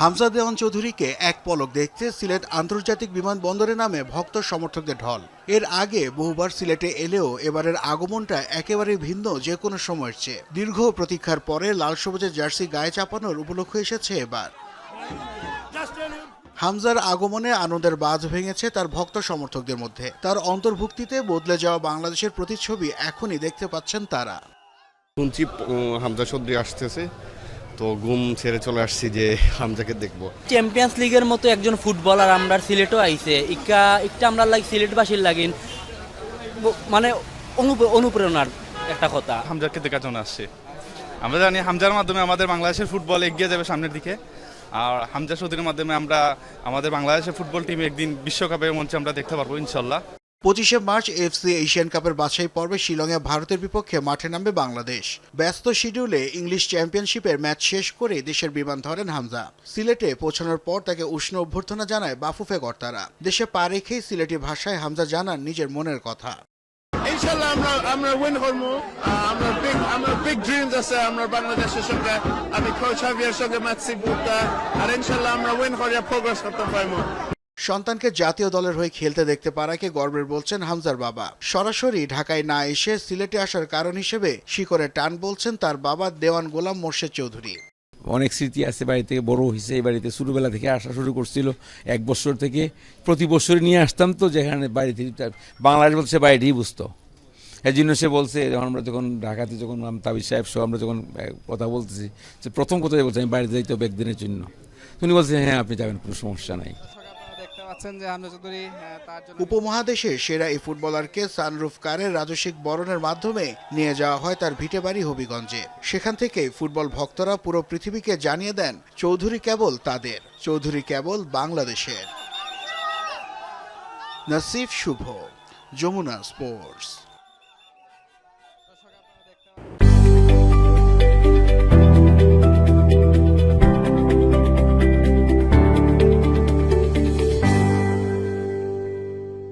হামজা দেওয়ান চৌধুরীকে এক পলক দেখতে সিলেট আন্তর্জাতিক বিমানবন্দরে নামে ভক্ত সমর্থকদের ঢল। এর আগে বহুবার সিলেটে এলেও এবারের আগমনটা একেবারে ভিন্ন যে কোনো সময়ের চেয়ে। দীর্ঘ প্রতীক্ষার পরে লাল সবুজের জার্সি গায়ে চাপানোর উপলক্ষ এসেছে এবার। হামজার আগমনে আনন্দের বাঁধ ভেঙেছে তার ভক্ত সমর্থকদের মধ্যে। তার অন্তর্ভুক্তিতে বদলে যাওয়া বাংলাদেশের প্রতিচ্ছবি এখনই দেখতে পাচ্ছেন তারা। শুনছি হামজা চৌধুরী আসতেছে। তো ঘুম ছেড়ে চলে আসছি যে হামজাকে দেখব। চ্যাম্পিয়ন্স লিগের মতো একজন ফুটবলার আমরা সিলেটও আইছে। ইকা একটা আমরা লাগ সিলেটবাসীর লাগিন। মানে অনুপ- অনুপ্রেরণার একটা কথা। হামজাকে দেখার জন্য আসছে। আমরা জানি হামজার মাধ্যমে আমাদের বাংলাদেশের ফুটবল এগিয়ে যাবে সামনের দিকে। আর হামজা চৌধুরীর মাধ্যমে আমরা আমাদের বাংলাদেশের ফুটবল টিম একদিন বিশ্বকাপের মঞ্চে আমরা দেখতে পারব ইনশাল্লাহ। পঁচিশে মার্চ এফসি এশিয়ান কাপের বাছাই পর্বে শিলংয়ে ভারতের বিপক্ষে মাঠে নামবে বাংলাদেশ। ব্যস্ত শিডিউলে ইংলিশ চ্যাম্পিয়নশিপের ম্যাচ শেষ করে দেশের বিমান ধরেন হামজা। সিলেটে পৌঁছানোর পর তাকে উষ্ণ অভ্যর্থনা জানায় বাফুফে কর্তারা। দেশে পা রেখেই সিলেটি ভাষায় হামজা জানান নিজের মনের কথা। ইনশাল্লাহ আমরা আমরা উইন করব। আমরা বিগ আমরা বিগ ড্রিমস আছে, আমরা বাংলাদেশের সঙ্গে, আমি কোচ হাভিয়ার সঙ্গে ম্যাচি বুকটা আর ইনশাল্লাহ আমরা উইন করিয়া প্রোগ্রেস করতে পারব। সন্তানকে জাতীয় দলের হয়ে খেলতে দেখতে পারাকে গর্বের বলছেন হামজার বাবা। সরাসরি ঢাকায় না এসে সিলেটে আসার কারণ হিসেবে শিকড়ে টান বলছেন তার বাবা দেওয়ান গোলাম মোর্শেদ চৌধুরী। অনেক স্মৃতি আছে বাড়ি থেকে, বড় হয়েছে এই বাড়িতে, ছোটোবেলা থেকে আসা শুরু করছিল। এক বছর থেকে প্রতি বছর নিয়ে আসতাম তো, যেখানে বাড়ি থেকে বাংলাদেশ বলছে বাড়িতেই বুঝতো। এই জন্য সে বলছে, যখন আমরা যখন ঢাকাতে যখন তাবিজ সাহেব সহ আমরা যখন কথা বলতেছি, যে প্রথম কথাই বলছে, আমি বাড়িতে যাইতে হবে একদিনের জন্য। উনি বলছে হ্যাঁ আপনি যাবেন, কোনো সমস্যা নাই। জন্য উপমহাদেশে সেরা এই ফুটবলারকে সানরুফ কারের রাজস্বিক বরণের মাধ্যমে নিয়ে যাওয়া হয় তার ভিটে বাড়ি হবিগঞ্জে। সেখান থেকে ফুটবল ভক্তরা পুরো পৃথিবীকে জানিয়ে দেন, চৌধুরী কেবল তাদের, চৌধুরী কেবল বাংলাদেশের। নাসিফ শুভ, যমুনা স্পোর্টস।